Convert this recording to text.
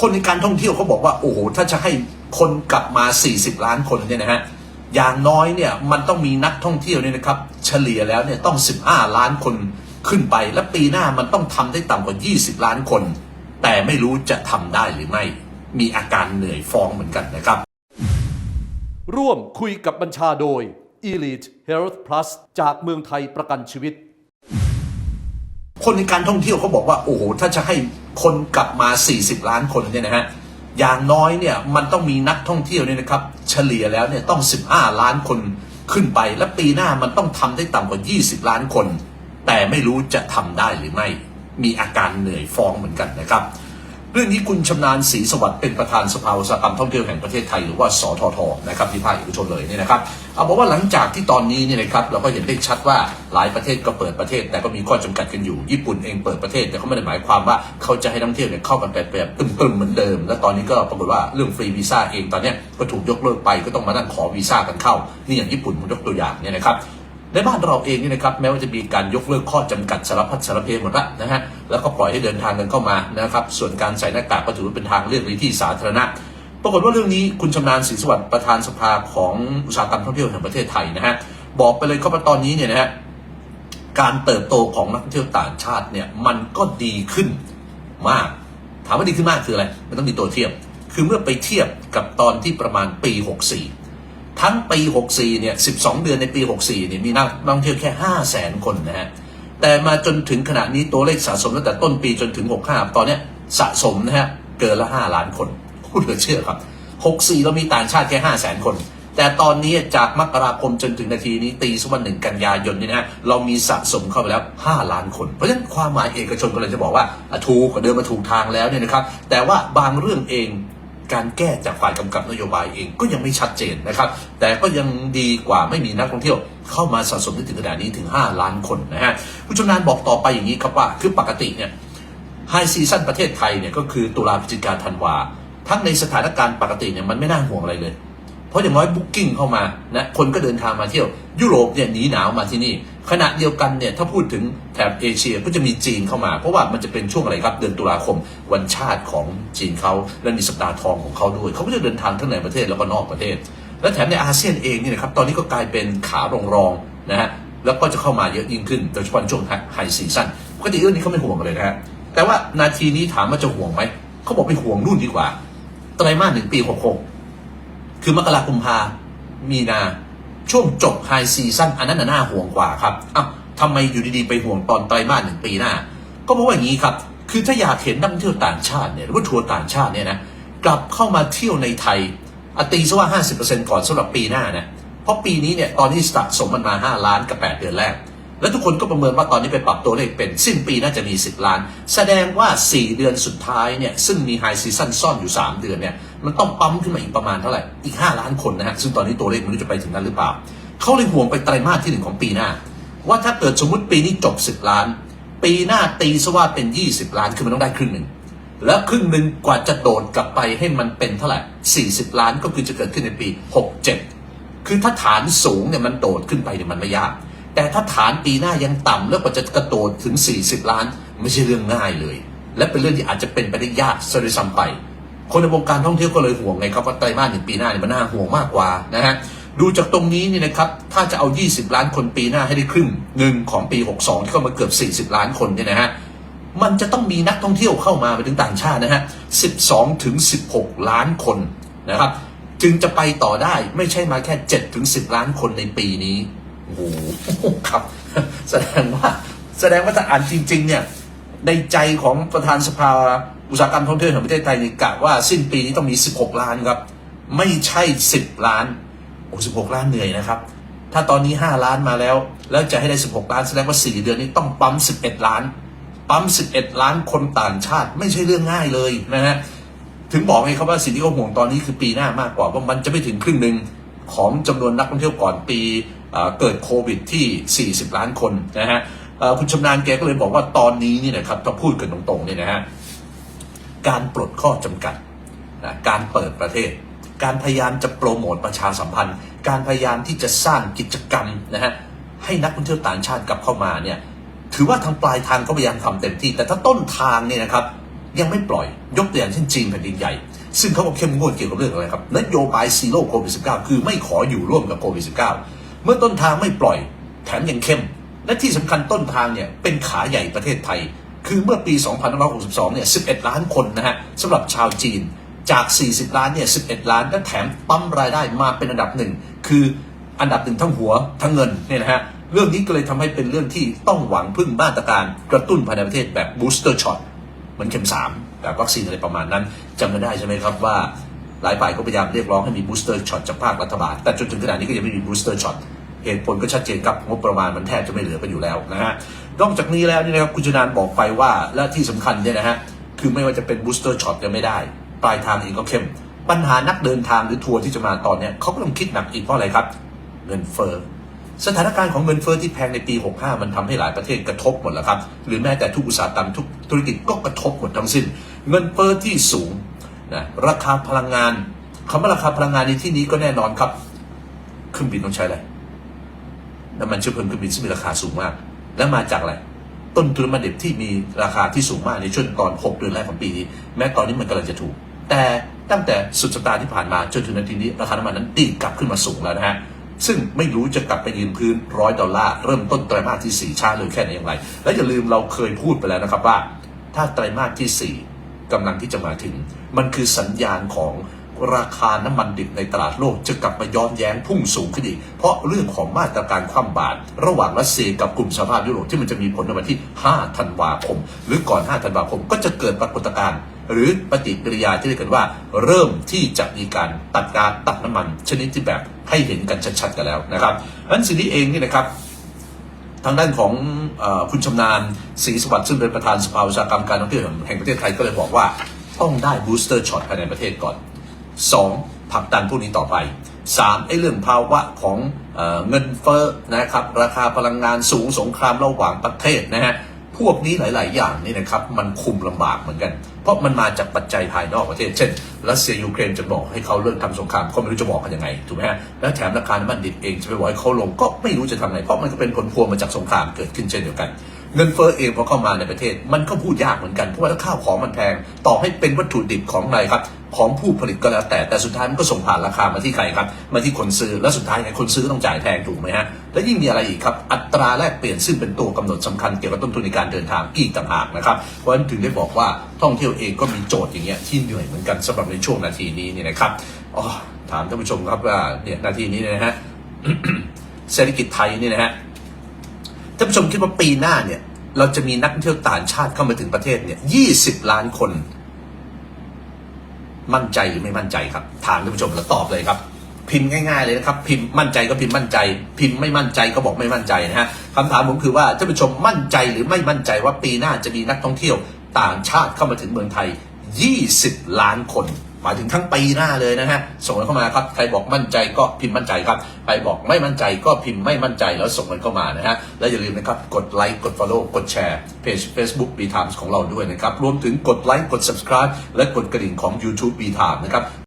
คนในการท่องเที่ยวเขาบอกว่าโอ้โหถ้าจะให้คนกลับมา 40 ล้านคนเนี่ยนะฮะอย่างน้อยเนี่ยมันต้องมีนักท่องเที่ยวเนี่ยนะครับ เฉลี่ยแล้วเนี่ยต้อง 15 ล้านคนขึ้นไป และปีหน้ามันต้องทำได้ต่ำกว่า 20 ล้านคน แต่ไม่รู้จะทำได้หรือไม่ มีอาการเหนื่อยฟ้องเหมือนกันนะครับ ร่วมคุยกับบัญชาโดย Elite Health Plus จากเมืองไทยประกันชีวิต คนในการท่องเที่ยวเขาบอกว่าโอ้โหถ้าจะให้คนกลับมา 40 ล้านคนเนี่ยนะฮะอย่างน้อยเนี่ยมันต้องมีนักท่องเที่ยวเนี่ยนะครับ เฉลี่ยแล้วเนี่ยต้อง 15 ล้านคนขึ้นไป และปีหน้ามันต้องทำได้ต่ำกว่า 20 ล้านคน แต่ไม่รู้จะทำได้หรือไม่ มีอาการเหนื่อยฟ้องเหมือนกันนะครับ เรื่องนี้คุณชำนาญศรีสวัสดิ์เป็นประธานสภาอุตสาหกรรมท่องเที่ยวแห่งประเทศไทยหรือว่าสททนะครับที่ภาคเอกชนเลยเนี่ยนะครับเอาบอกว่าหลังจากที่ตอนนี้เนี่ยนะครับเราก็เห็นได้ชัดว่าหลายประเทศก็เปิดประเทศ แต่ก็มีข้อจำกัดกันอยู่ญี่ปุ่นเองเปิดประเทศ แต่เขาไม่ได้หมายความว่าเขาจะให้นักท่องเที่ยวเนี่ยเข้ากันแบบแบบตึมๆเหมือนเดิม และตอนนี้ก็ปรากฏว่าเรื่องฟรีวีซ่าเองตอนนี้ก็ถูกยกเลิกไปก็ต้องมานั่งขอวีซ่ากันเข้านี่อย่างญี่ปุ่นผมยกตัวอย่างเนี่ยนะครับ ในบ้านเราเองนี่นะครับแม้ว่าจะมีการยกเลิกข้อจำกัดสารพัดสารเพหมดละนะฮะแล้วก็ปล่อยให้เดินทางกันเข้ามานะครับส่วนการใส่หน้ากากก็ถือว่าเป็นทางเลือกในที่สาธารณะปรากฏว่าเรื่องนี้คุณชำนาญศรีสวัสดิ์ประธานสภาของอุตสาหกรรมท่องเที่ยวแห่งประเทศไทยนะฮะบอกไปเลยครับว่าตอนนี้เนี่ยนะฮะการเติบโตของนักท่องเที่ยวต่างชาติเนี่ยมันก็ดีขึ้นมาก ถามว่าดีขึ้นมากคืออะไรมันต้องมีตัวเทียบ คือเมื่อไปเทียบกับตอนที่ประมาณปี 64 ทั้งปี 64 เนี่ย 12 เดือนในปี 64 เนี่ย มีนักท่องเที่ยวแค่5 0 0แสนคนนะฮะ แต่มาจนถึงขณะนี้ตัวเลขสะสมตั้งแต่ต้นปีจนถึง 65 ตอนเนี้ยสะสมนะฮะ เกินละ 5 ล้านคนพูดเหลือเชื่อครับ 64 เรามีต่างชาติแค่5 0 0แสนคน แต่ตอนนี้จากมกราคมจนถึงนาทีนี้ตีสวันหนึ่งกันยายนเนี่ยนะฮะ เรามีสะสมเข้าไปแล้ว 5 ล้านคน เพราะฉะนั้นความหมายเอกชนก็เลยจะบอกว่าถูกเดินมาถูกทางแล้วเนี่ยนะครับ แต่ว่าบางเรื่องเอง การแก้จากฝ่ายกำกับนโยบายเองก็ยังไม่ชัดเจนนะครับ แต่ก็ยังดีกว่าไม่มีนักท่องเที่ยวเข้ามาสะสมได้ถึงขนาดนี้ถึง 5 ล้านคนนะฮะผู้ชำนาญบอกต่อไปอย่างนี้ครับว่าคือปกติเนี่ยไฮซีซั่นประเทศไทยเนี่ยก็คือตุลาพฤศจิกาธันวาทั้งในสถานการณ์ปกติเนี่ยมันไม่น่าห่วงอะไรเลย เพราะอย่างน้อยบุ๊กิ้งเข้ามานะคนก็เดินทางมาเที่ยว ยุโรปเนี่ยหนีหนาวมาที่นี่ ขณะเดียวกันเนี่ยถ้าพูดถึงแถบเอเชียก็จะมีจีนเข้ามา เพราะว่ามันจะเป็นช่วงอะไรครับ เดือนตุลาคมวันชาติของจีนเขาและมีสัปดาห์ทองของเขาด้วย เขาก็จะเดินทางทั้งในประเทศแล้วก็นอกประเทศ และแถมในอาเซียนเองเนี่ยนะครับตอนนี้ก็กลายเป็นขารองรองๆนะฮะแล้วก็จะเข้ามาเยอะยิ่งขึ้นโดยเฉพาะช่วงไฮซีซั่นปกติเรื่องนี้เขาไม่ห่วงเลยนะฮะแต่ว่านาทีนี้ถามว่าจะห่วงไหมเขาบอกไม่ห่วงนู่นดีกว่าไตรมาสหนึ่งปีหกหกคือมกราคมพามีนา ช่วงจบไฮซีซั่นอันนั้นน่าห่วงกว่าครับอ้าวทำไมอยู่ดีๆไปห่วงตอนไตรมาสหนึ่งปีหน้า ก็เพราะว่าอย่างนี้ครับ คือถ้าอยากเห็นนักท่องเที่ยวต่างชาติเนี่ยหรือว่าทัวร์ต่างชาติเนี่ยนะกลับเข้ามาเที่ยวในไทยอตีซะว่า 50%ก่อนสำหรับปีหน้านะเพราะปีนี้เนี่ยตอนที่สะสมมันมา 5 ล้านกับ 8 เดือนแรก แล้วทุกคนก็ประเมินว่าตอนนี้ไปปรับตัวเลขเป็นสิ้นปีน่าจะมี 10 ล้าน แสดงว่า 4 เดือนสุดท้ายเนี่ยซึ่งมีไฮซีซั่นซ่อนอยู่ 3 เดือนเนี่ยมันต้องปั๊มขึ้นมาอีกประมาณเท่าไหร่อีก 5 ล้านคนนะฮะซึ่งตอนนี้ตัวเลขม่รู้จะไปถึงนั้นหรือเปล่าเขาเลยห่วงไปไตรมาสที่หนึ่งของปีหน้า ว่าถ้าเกิดสมมติปีนี้จบ 10 ล้าน ปีหน้าตีซะว่าเป็น 20 ล้านคือมันต้องได้ครึ่งหนึ่งแล้วครึ่งหนึ่งกว่าจะโดดกลับไปให้มันเป็นเท่าไหร่ 40 ล้านก็คือจะเกิดขึ้นในปี 67 คือถ้าฐานสูงเนี่ยมันโดดขึ้นไปเนี่ยมันไม่ยาก แต่ถ้าฐานปีหน้ายังต่ำแล้วกว่าจะกระโดดถึง 40 ล้าน ไม่ใช่เรื่องง่ายเลย และเป็นเรื่องที่อาจจะเป็นไปได้ยากซะด้วยซ้ำไป คนในวงการท่องเที่ยวก็เลยห่วงไงครับว่าไตรมาสหนึ่งปีหน้าเนี่ยมันน่าห่วงมากกว่านะฮะดูจากตรงนี้นี่นะครับถ้าจะเอา 20 ล้านคนปีหน้าให้ได้ครึ่งหนึ่งของปี 62 ที่เข้ามาเกือบ 40 ล้านคนเนี่ยนะฮะมันจะต้องมีนักท่องเที่ยวเข้ามาไปถึงต่างชาตินะฮะ 12 ถึง 16 ล้านคนนะครับ จึงจะไปต่อได้ไม่ใช่มาแค่ 7 ถึง 10 ล้านคนในปีนี้ โอ้โหครับ แสดงว่าแสดงว่าถ้าอ่านจริง ๆ เนี่ย ในใจของประธานสภาอุตสาหกรรมท่องเที่ยวแห่งประเทศไทยนี่กะว่าสิ้นปีนี้ต้องมี 16 ล้านครับ ไม่ใช่ 10 ล้านโอ้16ล้านเหนื่อยนะครับ ถ้าตอนนี้ 5 ล้านมาแล้ว แล้วจะให้ได้ 16 ล้านแสดงว่า 4 เดือนนี้ต้องปั๊ม 11 ล้าน ปั๊ม 11 ล้านคนต่างชาติไม่ใช่เรื่องง่ายเลยนะฮะถึงบอกไงครับว่าสิ่งที่เขาห่วงตอนนี้คือปีหน้ามากกว่าว่ามันจะไม่ถึงครึ่งหนึ่ง ของจำนวนนักท่องเที่ยวก่อนปีเกิดโควิดที่ 40 ล้านคนนะฮะคุณชำนาญแกก็เลยบอกว่าตอนนี้นี่นะครับถ้าพูดกันตรงๆเนี่ยนะฮะการปลดข้อจำกัดนะการเปิดประเทศ การพยายามจะโปรโมทประชาสัมพันธ์ การพยายามที่จะสร้างกิจกรรมนะฮะให้นักท่องเที่ยวต่างชาติกลับเข้ามาเนี่ยถือว่าทางปลายทางก็พยายามทำเต็มที่ แต่ถ้าต้นทางเนี่ยนะครับยังไม่ปล่อยยกตัวอย่างเช่นจีนแผ่นดินใหญ่ ซึ่งเขาก็เข้มงวดเกี่ยวกับเรื่องอะไรครับนโยบายซีโร่โควิด -19 คือไม่ขออยู่ร่วมกับโควิด -19 เมื่อต้นทางไม่ปล่อยแถมยังเข้ม และที่สำคัญต้นทางเนี่ยเป็นขาใหญ่ประเทศไทย คือเมื่อปี 2562 เนี่ย 11 ล้านคนนะฮะสำหรับชาวจีนจาก 40 ล้านเนี่ย 11 ล้าน และแถมปั๊มรายได้มาเป็นอันดับหนึ่ง คืออันดับหนึ่งทั้งหัวทั้งเงินเนี่ยนะฮะ เรื่องนี้ก็เลยทำให้เป็นเรื่องที่ต้องหวังพึ่งมาตรการกระตุ้นภายในประเทศแบบ booster shot เหมือนเข็ม3 แบบวัคซีนอะไรประมาณนั้นจำกันได้ใช่ไหมครับว่าหลายฝ่ายก็พยายามเรียกร้องให้มี booster shot จากภาครัฐบาล แต่จนถึงขณะนี้ก็ยังไม่มี booster shot เหตุผลก็ชัดเจนครับงบประมาณมันแทบจะไม่เหลือกันอยู่แล้วนะฮะนอกจากนี้แล้วนี่นะครับคุณชนานบอกไปว่าและที่สำคัญเนี่ยนะฮะคือไม่ว่าจะเป็น booster shot ก็ไม่ได้ ปลายทางเองก็เข้ม ปัญหานักเดินทางหรือทัวร์ที่จะมาตอนเนี้ยเขาก็ต้องคิดหนักอีกเพราะอะไรครับ เงินเฟ้อ สถานการณ์ของเงินเฟ้อที่แพงในปี 65 มันทำให้หลายประเทศกระทบหมดแล้วครับ หรือแม้แต่ทุกอุตสาหกรรมทุกธุรกิจก็กระทบหมดทั้งสิ้น เงินเฟ้อที่สูงนะราคาพลังงานคำว่าราคาพลังงานในที่นี้ก็แน่นอนครับเครื่องบินต้องใช้อะไรน้ำมันเชื้อเพลิงเครื่องบินซึ่งมีราคาสูงมาก และมาจากอะไรต้นทุนน้ำมันดิบที่มีราคาที่สูงมากในช่วงตอน 6 เดือนแรกของปีนี้ แม้ตอนนี้มันกำลังจะถูก แต่ตั้งแต่สุดสัปดาห์ที่ผ่านมาจนถึงนาทีนี้ราคาน้ำมันนั้นดีกลับขึ้นมาสูงแล้วนะฮะ ซึ่งไม่รู้จะกลับไปยืนพื้นร้อยดอลลาร์เริ่มต้นไตรมาสที่ 4ช้าเลยแค่ไหนอย่างไร และอย่าลืมเราเคยพูดไปแล้วนะครับว่า ถ้าไตรมาสที่ 4กำลังที่จะมาถึง มันคือสัญญาณของราคาน้ำมันดิบในตลาดโลกจะกลับมาย้อนแย้งพุ่งสูงขึ้นอีก เพราะเรื่องของมาตรการคว่ำบาตรระหว่างรัสเซียกับกลุ่มสหภาพยุโรปที่มันจะมีผลในวันที่ 5 ธันวาคม หรือก่อน 5 ธันวาคมก็จะเกิดปรากฏการณ์ หรือปฏิกิริยาที่เรียกกันว่า เริ่มที่จะมีการตัดการตัดน้ำมัน ชนิดที่แบบให้เห็นกันชัดๆกันแล้วนะครับอันสิ่งนี้เองนี่นะครับทางด้านของอคุณชำนาญศรีสวัสดิ์ซึ่งเป็นประธานสภาอุตสาหกรรมการท่องเที่ยวแห่งประเทศไทยก็เลยบอกว่า ต้องได้บูสเตอร์ช็อตภายในประเทศก่อน 2. ผลักดันพวกนี้ต่อไป 3. ไอ้เรื่องภาวะของเอเงินเฟ้อนะครับ ราคาพลังงานสูงสงครามระหว่างประเทศนะฮะพวกนี้หลาย ๆ อย่างนี่นะครับ มันคุมลำบากเหมือนกัน เพราะมันมาจากปัจจัยภายนอกประเทศ เช่นรัสเซียยูเครนจะบอกให้เขาเลิกทำสงครามเขาไม่รู้จะบอกกันยังไงถูกไหมฮะแล้วแถมราคาน้ำมันดิบเองจะไปบอกให้เขาลงก็ไม่รู้จะทำไงเพราะมันก็เป็นผลพวงมาจากสงครามเกิดขึ้นเช่นเดียวกัน เงินเฟ้อเองพอเข้ามาในประเทศ มันก็พูดยากเหมือนกัน เพราะว่าถ้าข้าวของมันแพง ต่อให้เป็นวัตถุดิบของอะไรครับ ของผู้ผลิตก็แล้วแต่ แต่สุดท้ายมันก็ส่งผ่านราคามาที่ใครครับ มาที่คนซื้อ แล้วสุดท้ายไงคนซื้อต้องจ่ายแพงถูกไหมฮะ และยิ่งมีอะไรอีกครับ อัตราแลกเปลี่ยนซึ่งเป็นตัวกำหนดสำคัญเกี่ยวกับต้นทุนในการเดินทางอีกต่างหากนะครับ เพราะฉะนั้นถึงได้บอกว่าท่องเที่ยวเองก็มีโจทย์อย่างเงี้ยที่เหนื่อยเหมือนกันสำหรับในช่วงนาทีนี้เนี่ยนะครับอ๋อถามท่านผู้ชมครับว่าเนี่ยนาทีนี้นะฮะเศรษฐกิจไทยนี่นะฮะ ท่านผู้ชมคิดว่าปีหน้าเนี่ย เราจะมีนักท่องเที่ยวต่างชาติเข้ามาถึงประเทศเนี่ย20ล้านคน มั่นใจหรือไม่มั่นใจครับ ถามท่านผู้ชมแล้วตอบเลยครับ พิมพ์ง่ายๆเลยนะครับ พิมพ์มั่นใจก็พิมพ์มั่นใจ พิมพ์ไม่มั่นใจก็บอกไม่มั่นใจนะฮะคำถามผมคือว่าท่านผู้ชมมั่นใจหรือไม่มั่นใจว่าปีหน้าจะมีนักท่องเที่ยวต่างชาติเข้ามาถึงเมืองไทย 20 ล้านคน หมายถึงทั้งปีหน้าเลยนะฮะ ส่งกันเข้ามาครับ ใครบอกมั่นใจก็พิมพ์มั่นใจครับ ใครบอกไม่มั่นใจก็พิมพ์ไม่มั่นใจแล้วส่งกันเข้ามานะฮะ และอย่าลืมนะครับ กดไลค์ กด Follow กดแชร์เพจ Facebook B Times ของเราด้วยนะครับ รวมถึงกดไลค์ กด Subscribe และกดกระดิ่งของ YouTube B Times นะครับ